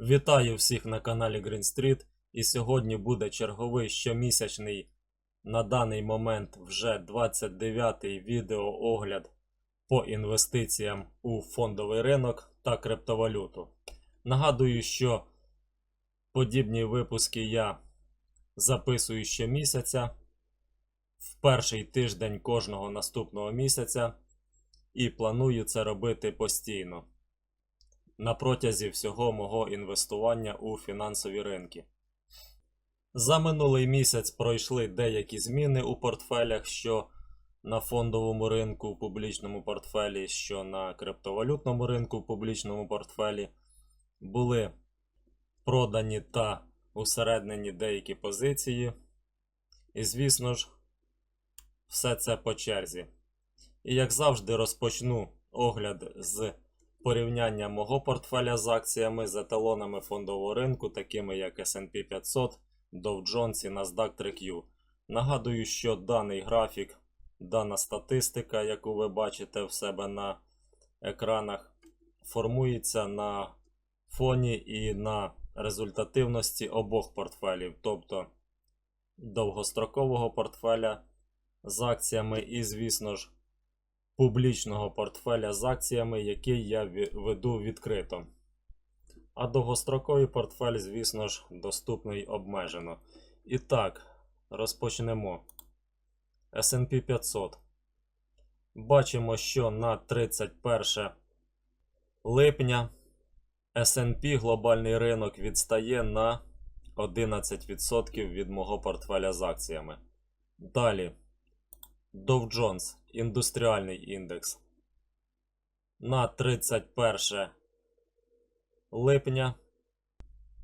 Вітаю всіх на каналі Green Street. І сьогодні буде черговий щомісячний на даний момент вже 29-й відеоогляд по інвестиціям у фондовий ринок та криптовалюту. Нагадую, що подібні випуски я записую щомісяця в перший тиждень кожного наступного місяця і планую це робити постійно на протязі всього мого інвестування у фінансові ринки. За минулий місяць пройшли деякі зміни у портфелях, що на фондовому ринку в публічному портфелі, що на криптовалютному ринку в публічному портфелі. Були продані та усереднені деякі позиції. І, звісно ж, все це по черзі. І як завжди, розпочну огляд з порівняння мого портфеля з акціями з еталонами фондового ринку, такими як S&P 500, Dow Jones і NASDAQ 3Q. Нагадую, що даний графік, дана статистика, яку ви бачите в себе на екранах, формується на фоні і на результативності обох портфелів, тобто довгострокового портфеля з акціями і, звісно ж, публічного портфеля з акціями, який я веду відкрито. А довгостроковий портфель, звісно ж, доступний обмежено. І так, розпочнемо. SP 500. Бачимо, що на 31 липня SP глобальний ринок відстає на 11% від мого портфеля з акціями. Далі. Dow Jones індустріальний індекс. На 31 липня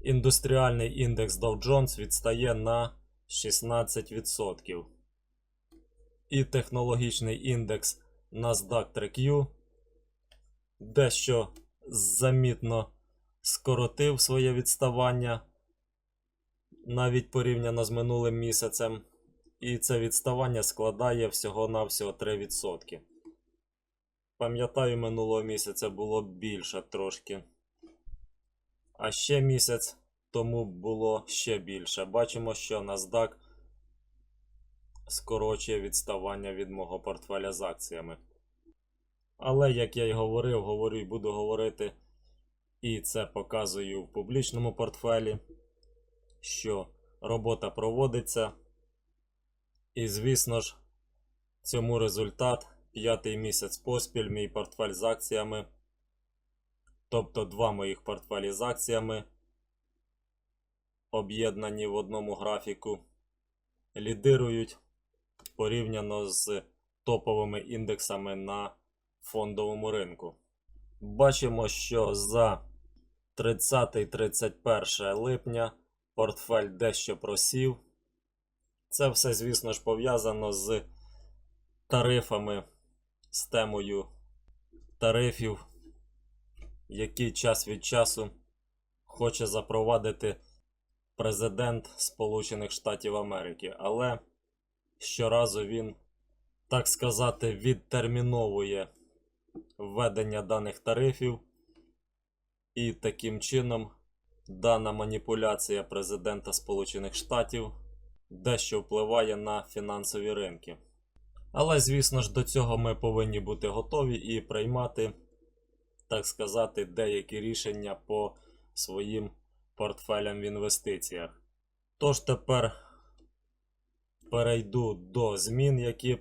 індустріальний індекс Dow Jones відстає на 16%. І технологічний індекс NASDAQ 3Q дещо замітно скоротив своє відставання навіть порівняно з минулим місяцем. І це відставання складає всього-навсього 3%. Пам'ятаю, минулого місяця було більше трошки. А ще місяць тому було ще більше. Бачимо, що NASDAQ скорочує відставання від мого портфеля з акціями. Але, як я й говорив, говорю і буду говорити, і це показую в публічному портфелі, що робота проводиться. І, звісно ж, цьому результат п'ятий місяць поспіль мій портфель з акціями. Тобто два моїх портфелі з акціями об'єднані в одному графіку, лідирують порівняно з топовими індексами на фондовому ринку. Бачимо, що за 30-31 липня портфель дещо просів. Це все, звісно ж, пов'язано з тарифами, з темою тарифів, які час від часу хоче запровадити президент Сполучених Штатів Америки. Але щоразу він, так сказати, відтерміновує введення даних тарифів, і таким чином дана маніпуляція президента Сполучених Штатів дещо впливає на фінансові ринки. Але, звісно ж, до цього ми повинні бути готові і приймати, так сказати, деякі рішення по своїм портфелям в інвестиціях. Тож тепер перейду до змін, які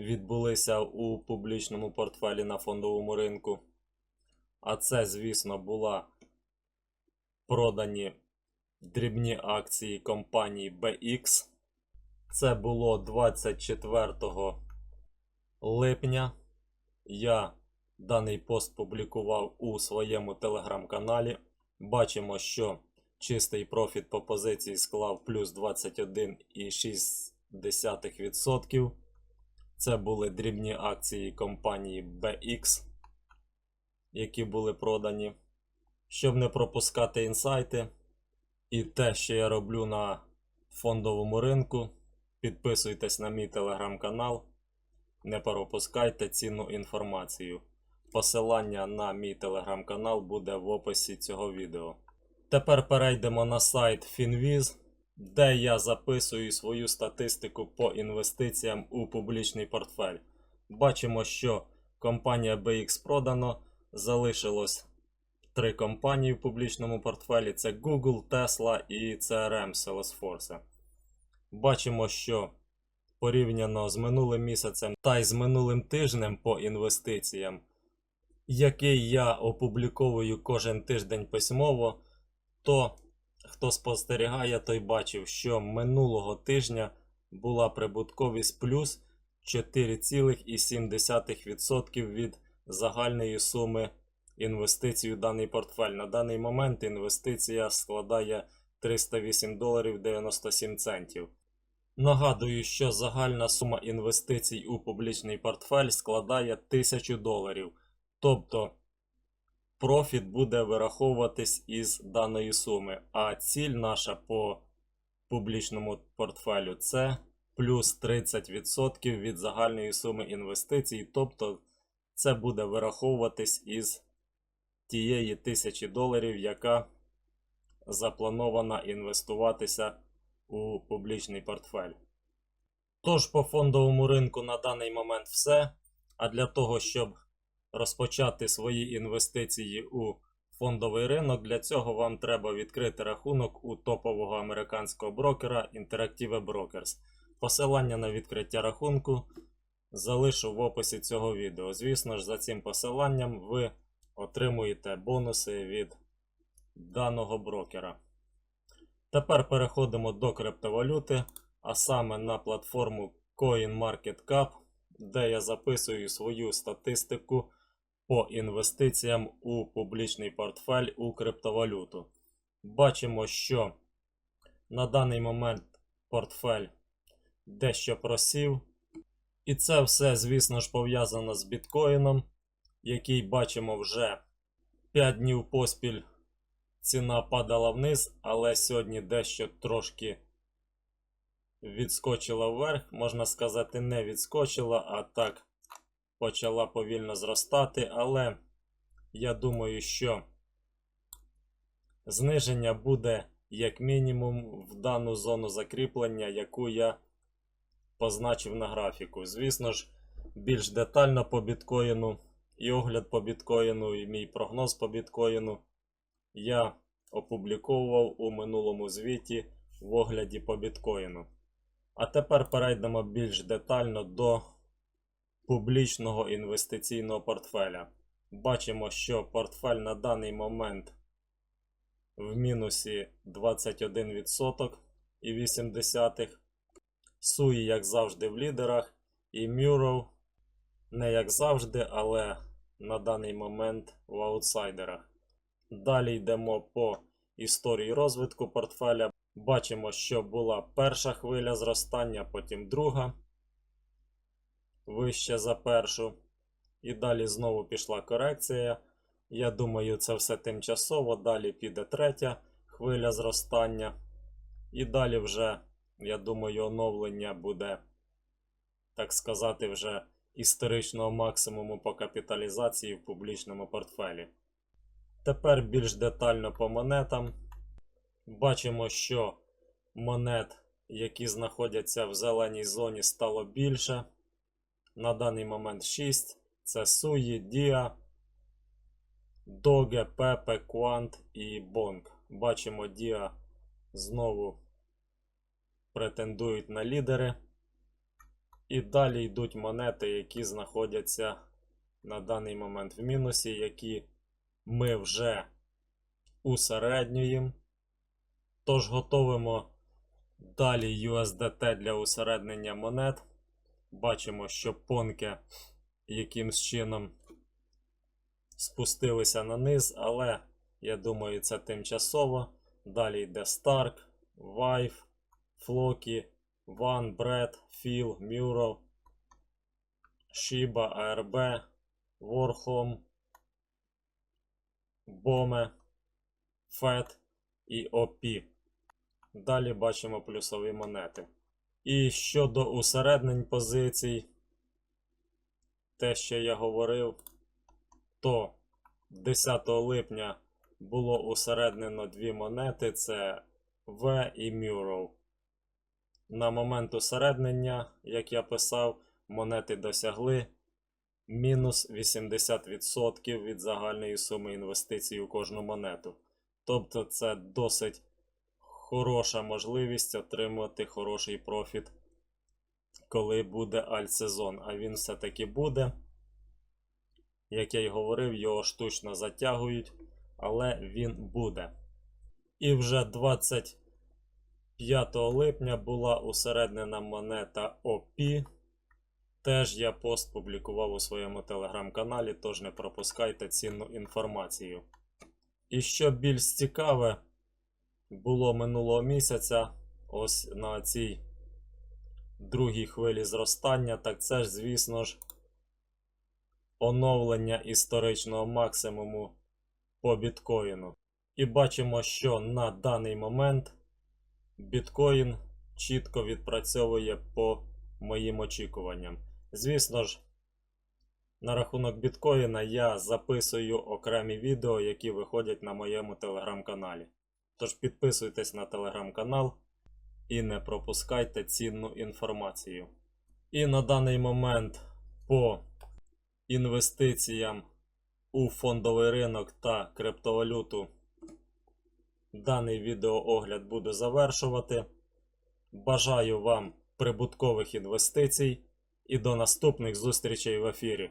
відбулися у публічному портфелі на фондовому ринку. А це, звісно, була продані дрібні акції компанії BX. Це було 24 липня. Я даний пост публікував у своєму телеграм-каналі. Бачимо, що чистий профіт по позиції склав плюс 21,6%. Це були дрібні акції компанії BX, які були продані. Щоб не пропускати інсайти і те, що я роблю на фондовому ринку, підписуйтесь на мій телеграм-канал. Не пропускайте цінну інформацію. Посилання на мій телеграм-канал буде в описі цього відео. Тепер перейдемо на сайт Finviz, де я записую свою статистику по інвестиціям у публічний портфель. Бачимо, що компанія BX продано, залишилось три компанії в публічному портфелі: це Google, Tesla і CRM Salesforce. Бачимо, що порівняно з минулим місяцем та й з минулим тижнем по інвестиціям, який я опубліковую кожен тиждень письмово, то хто спостерігає, той бачив, що минулого тижня була прибутковість плюс 4,7% від загальної суми інвестицій у даний портфель. На даний момент інвестиція складає 308 доларів 97 центів. Нагадую, що загальна сума інвестицій у публічний портфель складає 1000 доларів. Тобто профіт буде вираховуватись із даної суми. А ціль наша по публічному портфелю це плюс 30% від загальної суми інвестицій. Тобто це буде вираховуватись із тієї 1000 доларів, яка запланована інвестуватися у публічний портфель. Тож по фондовому ринку на даний момент все. А для того, щоб розпочати свої інвестиції у фондовий ринок, для цього вам треба відкрити рахунок у топового американського брокера Interactive Brokers. Посилання на відкриття рахунку залишу в описі цього відео. Звісно ж, за цим посиланням ви отримуєте бонуси від даного брокера. Тепер переходимо до криптовалюти, а саме на платформу CoinMarketCap, де я записую свою статистику по інвестиціям у публічний портфель у криптовалюту. Бачимо, що на даний момент портфель дещо просів. І це все, звісно ж, пов'язано з біткоїном, який бачимо вже 5 днів поспіль ціна падала вниз, але сьогодні дещо трошки відскочила вверх. Можна сказати, не відскочила, а так почала повільно зростати. Але я думаю, що зниження буде як мінімум в дану зону закріплення, яку я позначив на графіку. Звісно ж, більш детально по біткоїну і огляд по біткоїну, і мій прогноз по біткоїну я опубліковував у минулому звіті в огляді по біткоїну. А тепер перейдемо більш детально до публічного інвестиційного портфеля. Бачимо, що портфель на даний момент в мінусі 21% і 80. Суї, як завжди, в лідерах, і Мюров не як завжди, але на даний момент в аутсайдерах. Далі йдемо по історії розвитку портфеля. Бачимо, що була перша хвиля зростання, потім друга вище за першу. І далі знову пішла корекція. Я думаю, це все тимчасово. Далі піде третя хвиля зростання. І далі вже, я думаю, оновлення буде, так сказати, вже історичного максимуму по капіталізації в публічному портфелі. Тепер більш детально по монетам. Бачимо, що монет, які знаходяться в зеленій зоні, стало більше. На даний момент 6. Це Суї, Діа, Доге, Пепе, Квант і Бонг. Бачимо, Діа знову претендують на лідери. І далі йдуть монети, які знаходяться на даний момент в мінусі, які ми вже усереднюємо. Тож готовимо далі USDT для усереднення монет. Бачимо, що понки якимсь чином спустилися на низ, але я думаю, це тимчасово. Далі йде Stark, Vive, Floki, One, Bread, Phil, Muro, Shiba, ARB, Warhome, Боме, FED і OP. Далі бачимо плюсові монети. І щодо усереднень позицій, те, що я говорив, то 10 липня було усереднено дві монети: це V і Muro. На момент усереднення, як я писав, монети досягли мінус 80% від загальної суми інвестицій у кожну монету. Тобто це досить хороша можливість отримати хороший профіт, коли буде альтсезон. А він все-таки буде. Як я й говорив, його штучно затягують, але він буде. І вже 25 липня була усереднена монета OP. Теж я пост публікував у своєму телеграм-каналі, тож не пропускайте цінну інформацію. І що більш цікаве, було минулого місяця, ось на цій другій хвилі зростання, так це ж, звісно ж, оновлення історичного максимуму по біткоїну. І бачимо, що на даний момент біткоін чітко відпрацьовує по моїм очікуванням. Звісно ж, на рахунок біткоїна я записую окремі відео, які виходять на моєму телеграм-каналі. Тож підписуйтесь на телеграм-канал і не пропускайте цінну інформацію. І на даний момент по інвестиціям у фондовий ринок та криптовалюту даний відеоогляд буду завершувати. Бажаю вам прибуткових інвестицій і до наступних зустрічей в ефірі.